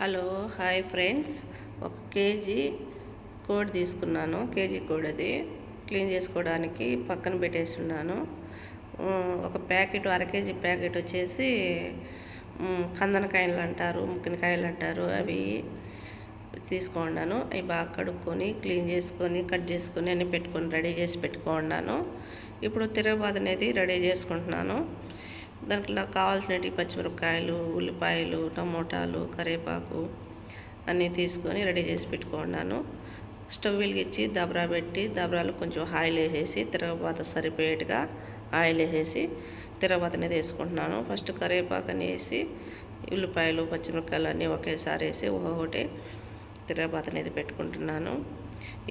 Hello hi friends. ఒక KG కోడి తీసుకున్నాను. కేజీ కోడి అది క్లీన్ చేసుకోవడానికి పక్కన పెట్టేస్తున్నాను ఒక ప్యాకెట్ అర కేజీ ప్యాకెట్ వచ్చేసి కందనకాయలు అంటారు ముక్కినకాయలు అంటారు. అవి తీసుకున్నాను. అవి బాగా కడుక్కొని క్లీన్ చేసుకొని కట్ చేసుకొని అన్ని పెట్టుకొని రెడీ చేసి పెట్టుకున్నాను. ఇప్పుడు తిరగబాద్ అనేది రెడీ చేసుకుంటున్నాను. దాంట్లో కావాల్సినవి పచ్చిమిరపకాయలు ఉల్లిపాయలు టమోటాలు కరివేపాకు అన్నీ తీసుకొని రెడీ చేసి పెట్టుకున్నాను. స్టవ్ వెలిగించి దబరా పెట్టి దబరాలు కొంచెం ఆయిల్ వేసేసి తిరగబాత సరిపోయేట్టుగా ఆయిల్ వేసేసి తిరగబాత అనేది వేసుకుంటున్నాను. ఫస్ట్ కరివేపాకు అని వేసి ఉల్లిపాయలు పచ్చిమిరపకాయలు అన్నీ ఒకేసారి వేసి ఒక్కొక్కటి తిరగబాత అనేది పెట్టుకుంటున్నాను.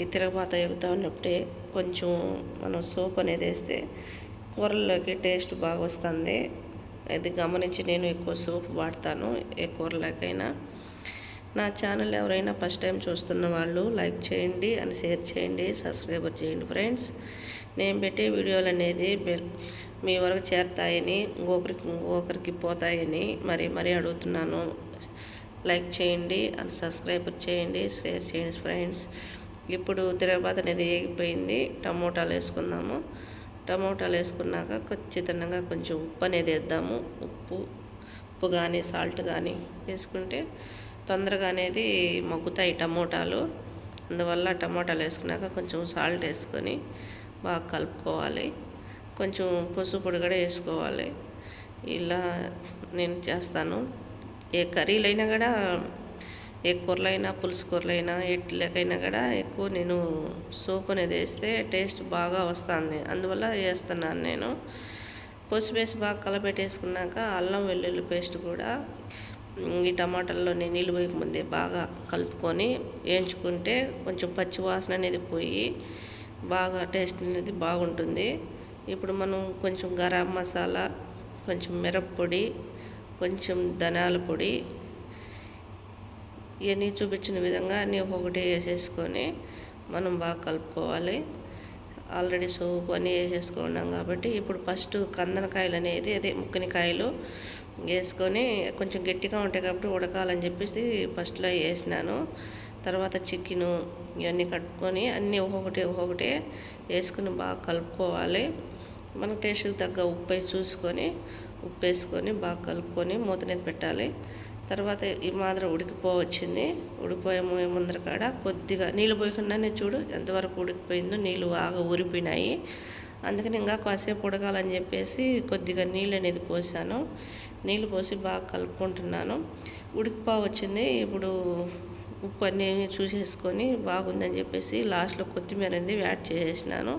ఈ తిరగబాత ఎగుతూ ఉన్నప్పుడే కొంచెం మనం సోప్ అనేది వేస్తే కూరల్లోకి టేస్ట్ బాగా వస్తుంది అది గమనించి నేను ఎక్కువ సూప్ వాడతాను ఏ కూరలకైనా. నా ఛానల్ ఎవరైనా ఫస్ట్ టైం చూస్తున్న వాళ్ళు లైక్ చేయండి అని షేర్ చేయండి సబ్స్క్రైబర్ చేయండి ఫ్రెండ్స్. నేను పెట్టే వీడియోలు అనేది మీ వరకు చేరుతాయని ఇంకొకరికి ఇంకొకరికి పోతాయని మరి మరీ అడుగుతున్నాను. లైక్ చేయండి అని సబ్స్క్రైబర్ చేయండి షేర్ చేయండి ఫ్రెండ్స్. ఇప్పుడు తిరగబాత అనేది ఏగిపోయింది టమోటాలు వేసుకుందాము. టమోటాలు వేసుకున్నాక ఖచ్చితంగా కొంచెం ఉప్పు అనేది వేద్దాము. ఉప్పు ఉప్పు కానీ సాల్ట్ కానీ వేసుకుంటే తొందరగా అనేది మగ్గుతాయి టమోటాలు. అందువల్ల టమోటాలు వేసుకున్నాక కొంచెం సాల్ట్ వేసుకొని బాగా కలుపుకోవాలి. కొంచెం పసుపు పొడి కూడా వేసుకోవాలి. ఇలా నేను చేస్తాను. ఏ కర్రీలైనా కూడా ఏ కూరలైనా పులుసు కూరలైనా ఎట్లకైనా కూడా ఎక్కువ నేను సూప్ అనేది వేస్తే టేస్ట్ బాగా వస్తుంది. అందువల్ల వేస్తున్నాను నేను. పసుపు వేసి బాగా కలపెట్టేసుకున్నాక అల్లం వెల్లుల్లి పేస్ట్ కూడా ఈ టమాటాల్లో నీళ్ళు పోయక ముందే బాగా కలుపుకొని వేయించుకుంటే కొంచెం పచ్చి వాసన అనేది పోయి బాగా టేస్ట్ అనేది బాగుంటుంది. ఇప్పుడు మనం కొంచెం గరం మసాలా కొంచెం మిరప్పొడి కొంచెం ధనాల పొడి ఇవన్నీ చూపించిన విధంగా అన్నీ ఒక్కొక్కటి వేసేసుకొని మనం బాగా కలుపుకోవాలి. ఆల్రెడీ సోపు అన్నీ వేసేసుకున్నాం కాబట్టి ఇప్పుడు ఫస్ట్ కందనకాయలు అనేది అదే ముక్కనికాయలు వేసుకొని కొంచెం గట్టిగా ఉంటాయి కాబట్టి ఉడకాలని చెప్పేసి ఫస్ట్లో వేసినాను. తర్వాత చికెను ఇవన్నీ కట్టుకొని అన్నీ ఒక్కొక్కటి ఒక్కొక్కటి వేసుకొని బాగా కలుపుకోవాలి. మన టేస్ట్కి తగ్గ ఉప్పు చూసుకొని ఉప్పు వేసుకొని బాగా కలుపుకొని మూతనేది పెట్టాలి. తర్వాత ఈ మాదిరి ఉడికిపోవచ్చింది. ఉడికిపోయే ముందర కాడ కొద్దిగా నీళ్ళు పోయకుండానే చూడు ఎంతవరకు ఉడికిపోయిందో నీళ్ళు బాగా ఊరిపోయినాయి. అందుకని ఇంకా కాసేపు ఉడకాలని చెప్పేసి కొద్దిగా నీళ్ళు అనేది పోసాను. నీళ్ళు పోసి బాగా కలుపుకుంటున్నాను. ఉడికిపో వచ్చింది ఇప్పుడు ఉప్పు అన్నీ చూసేసుకొని బాగుందని చెప్పేసి లాస్ట్లో కొత్తిమీర అనేది యాడ్ చేసేసినాను.